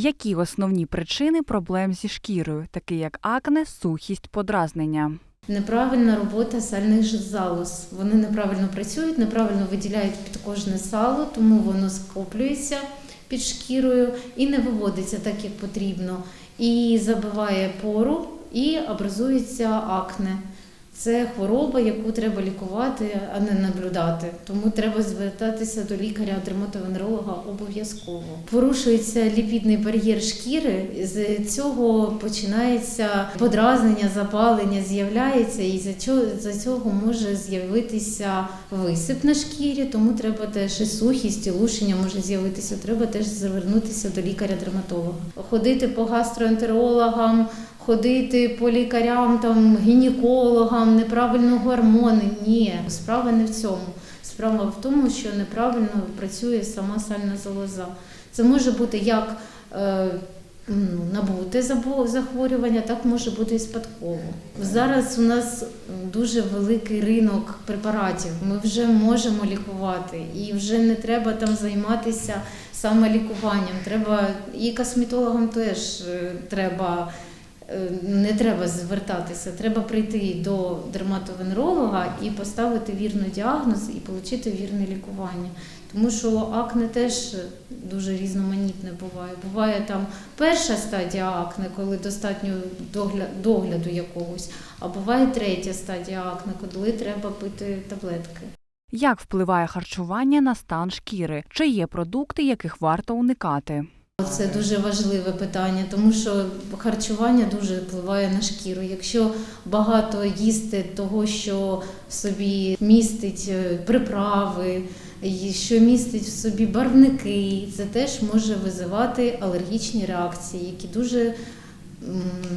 Які основні причини проблем зі шкірою, такі як акне, сухість, подразнення? Неправильна робота сальних залоз. Вони неправильно працюють, неправильно виділяють під кожне сало, тому воно скоплюється під шкірою і не виводиться так, як потрібно. І забиває пору, і образується акне. Це хвороба, яку треба лікувати, а не наблюдати. Тому треба звертатися до лікаря-дерматовенеролога обов'язково. Порушується ліпідний бар'єр шкіри. З цього починається подразнення, запалення з'являється, і за цього, за цього може з'явитися висип на шкірі, тому треба теж і сухість, і лушення може з'явитися. Треба теж звернутися до лікаря-дерматолога. Ходити по гастроентерологам, ходити по лікарям, там гінекологам, неправильно гормони. Ні, справа не в цьому. Справа в тому, що неправильно працює сама сальна залоза. Це може бути як е, м, набуте захворювання, так може бути і спадково. Зараз у нас дуже великий ринок препаратів. Ми вже можемо лікувати, і вже не треба там займатися саме лікуванням. Треба і косметологам теж е, треба. Е, Не треба звертатися, треба прийти до дерматовенеролога і поставити вірний діагноз і отримати вірне лікування. Тому що акне теж дуже різноманітне буває. Буває там перша стадія акне, коли достатньо догля- догляду якогось, а буває третя стадія акне, коли треба пити таблетки. Як впливає харчування на стан шкіри? Чи є продукти, яких варто уникати? Це дуже важливе питання, тому що харчування дуже впливає на шкіру. Якщо багато їсти того, що в собі містить е, приправи, що містить в собі барвники, це теж може визивати алергічні реакції, які дуже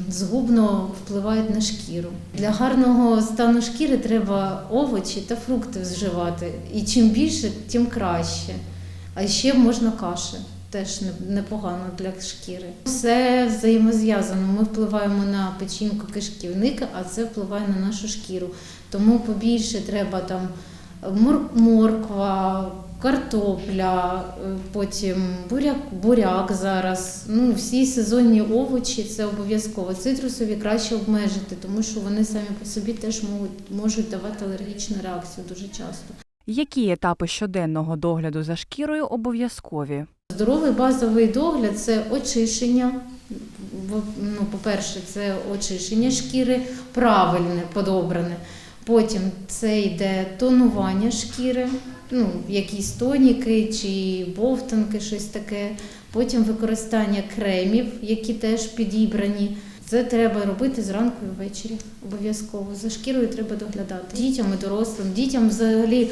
згубно впливають на шкіру. Для гарного стану шкіри треба овочі та фрукти вживати. І чим більше, тим краще. А ще можна каші. Теж непогано для шкіри. Все взаємозв'язано. Ми впливаємо на печінку кишківника, а це впливає на нашу шкіру. Тому побільше треба там морква, картопля, е, потім буряк, буряк зараз. Ну, всі сезонні овочі це обов'язково. Цитрусові краще обмежити, тому що вони самі по собі теж можуть, можуть давати алергічну реакцію дуже часто. Які етапи щоденного догляду за шкірою обов'язкові? Здоровий базовий догляд це очищення. Ну, по-перше, це очищення шкіри, правильне, подобране. Потім це йде тонування шкіри, ну, якісь тоніки чи бовтанки, щось таке. Потім використання кремів, які теж підібрані. Це треба робити зранку і ввечері. Обов'язково. За шкірою треба доглядати. Дітям і дорослим. Дітям взагалі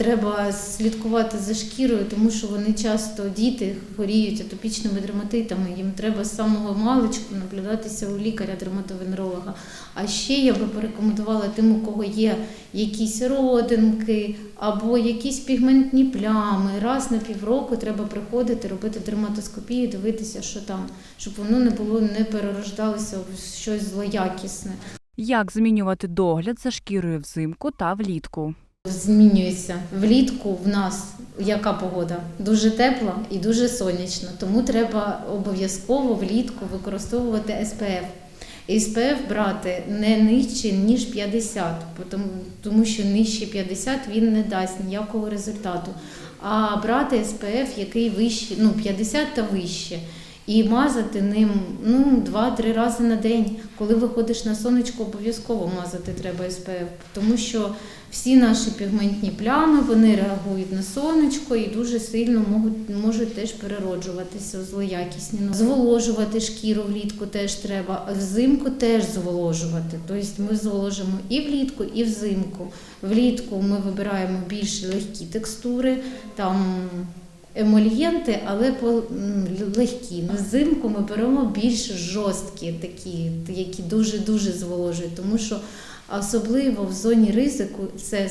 треба слідкувати за шкірою, тому що вони часто діти хворіють атопічними дерматитами. Їм треба з самого маличку наблюдатися у лікаря-дерматовенеролога. А ще я би порекомендувала тим, у кого є якісь родинки або якісь пігментні плями. Раз на півроку треба приходити, робити дерматоскопію, дивитися, що там, щоб воно не було, не перерождалося в щось злоякісне. Як змінювати догляд за шкірою взимку та влітку? Змінюється влітку в нас яка погода? Дуже тепла і дуже сонячна. Тому треба обов'язково влітку використовувати СПФ. СПФ брати не нижче ніж 50, тому, тому що нижче 50 він не дасть ніякого результату. А брати СПФ, який вище, ну 50 та вище. І мазати ним ну, 2-3 рази на день. Коли виходиш на сонечко, обов'язково мазати треба СПФ, тому що всі наші пігментні плями вони реагують на сонечко і дуже сильно можуть, можуть теж перероджуватися злоякісні. Ну, Зволожувати шкіру влітку теж треба, взимку теж зволожувати. Тобто ми зволожимо і влітку, і взимку. Влітку ми вибираємо більш легкі текстури, там емольєнти, але по- легкі. Взимку ми беремо більш жорсткі, такі, які дуже-дуже зволожують, тому що особливо в зоні ризику це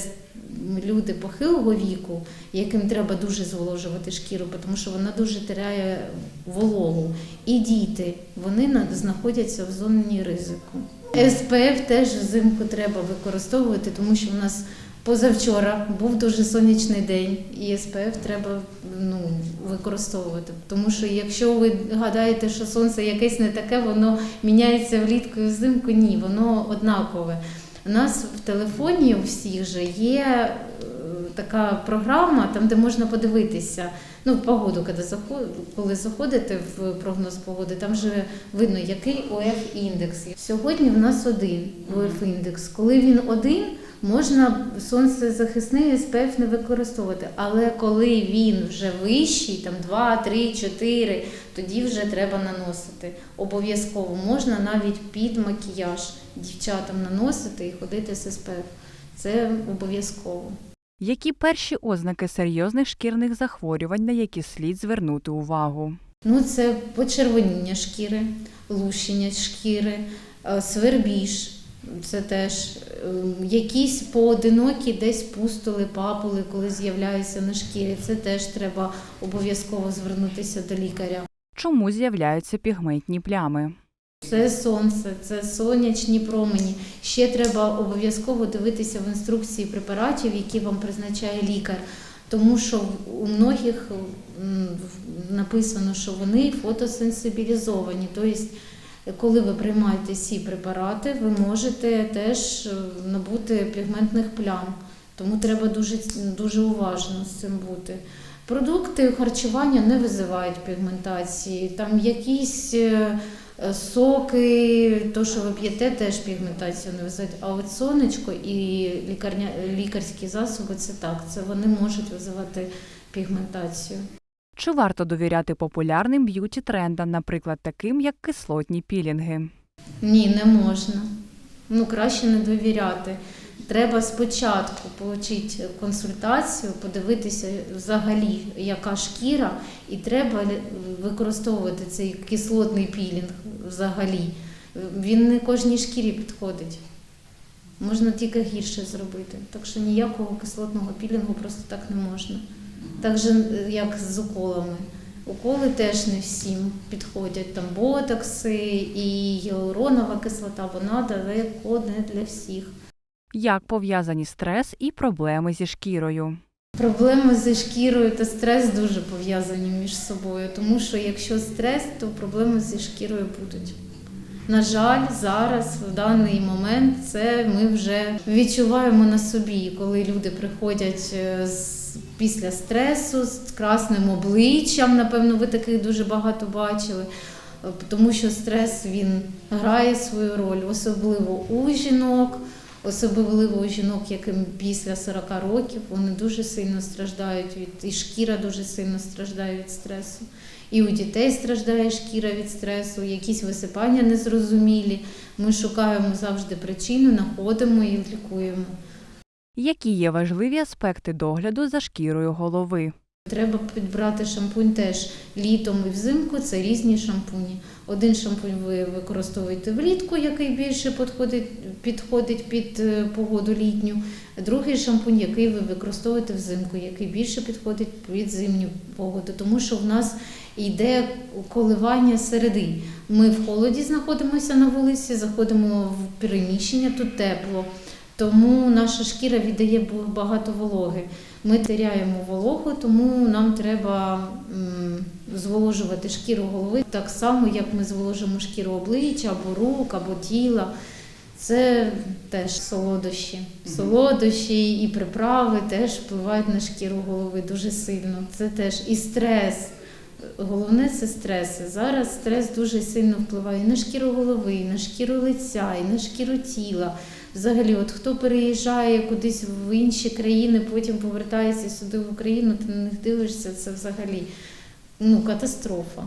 люди похилого віку, яким треба дуже зволожувати шкіру, тому що вона дуже теряє вологу. І діти, вони знаходяться в зоні ризику. СПФ теж взимку треба використовувати, тому що в нас Позавчора був дуже сонячний день, і СПФ треба ну, використовувати. Тому що якщо ви гадаєте, що сонце якесь не таке, воно міняється влітку і взимку, ні, воно однакове. У нас в телефоні у всіх же є е, така програма, там де можна подивитися. Ну, в погоду, коли заход- коли заходите в прогноз погоди, там же видно, який ОФ індекс. Сьогодні в нас один ОФ індекс. Коли він один, можна сонцезахисний СПФ не використовувати. Але коли він вже вищий, там 2, 3, 4, тоді вже треба наносити. Обов'язково можна навіть під макіяж дівчатам наносити і ходити з СПФ. Це обов'язково. Які перші ознаки серйозних шкірних захворювань, на які слід звернути увагу? Ну, це почервоніння шкіри, лущення шкіри, е, свербіж. Це теж е, якісь поодинокі десь пустули, папули, коли з'являються на шкірі. Це теж треба обов'язково звернутися до лікаря. Чому з'являються пігментні плями? Це сонце, це сонячні промені. Ще треба обов'язково дивитися в інструкції препаратів, які вам призначає лікар. Тому що у многих написано, що вони фотосенсибілізовані. Тобто, коли ви приймаєте ці препарати, ви можете теж е, набути пігментних плям. Тому треба дуже, дуже уважно з цим бути. Продукти харчування не визивають пігментації. Там якісь е, е, соки, то, що ви п'єте, теж пігментацію не визивають. А от сонечко і лікарня, лікарські засоби це так, це вони можуть визивати пігментацію. Чи варто довіряти популярним б'юті-трендам, наприклад, таким як кислотні пілінги? Ні, не можна. Ну, краще не довіряти. Треба спочатку отримати консультацію, подивитися взагалі, яка шкіра, і треба використовувати цей кислотний пілінг взагалі. Він не кожній шкірі підходить. Можна тільки гірше зробити. Так що ніякого кислотного пілінгу просто так не можна. Так же, е, як з уколами. Уколи теж не всім підходять. Там ботокси і гіалуронова кислота, вона далеко не для всіх. Як пов'язані стрес і проблеми зі шкірою? Проблеми зі шкірою та стрес дуже пов'язані між собою, тому що якщо стрес, то проблеми зі шкірою будуть. На жаль, зараз, в даний момент, це ми вже відчуваємо на собі, коли люди приходять е, з, після стресу з красним обличчям. Напевно, ви таких дуже багато бачили. Тому що стрес він грає свою роль, особливо у жінок, особливо у жінок, яким після 40 років вони дуже сильно страждають від і шкіра дуже сильно страждає від стресу. І у дітей страждає шкіра від стресу, якісь висипання незрозумілі. Ми шукаємо завжди причину, знаходимо і лікуємо. Які є важливі аспекти догляду за шкірою голови? Треба підбрати шампунь теж літом і взимку це різні шампуні. Один шампунь ви використовуєте влітку, який більше підходить, підходить під е, погоду літню. Другий шампунь, який ви використовуєте взимку, який більше підходить під зимню погоду, тому що в нас йде коливання середи. Ми в холоді знаходимося на вулиці, заходимо в переміщення, тут тепло. Тому наша шкіра віддає багато вологи. Ми теряємо вологу, тому нам треба зволожувати шкіру голови так само, як ми зволожимо шкіру обличчя або рук, або тіла. Це теж солодощі. Солодощі і приправи теж впливають на шкіру голови дуже сильно. Це теж і стрес. Головне це стреси. Зараз стрес дуже сильно впливає і на шкіру голови, і на шкіру лиця, і на шкіру тіла. Взагалі, от хто переїжджає кудись в інші країни, потім повертається сюди в Україну, ти на них дивишся, це взагалі ну, катастрофа.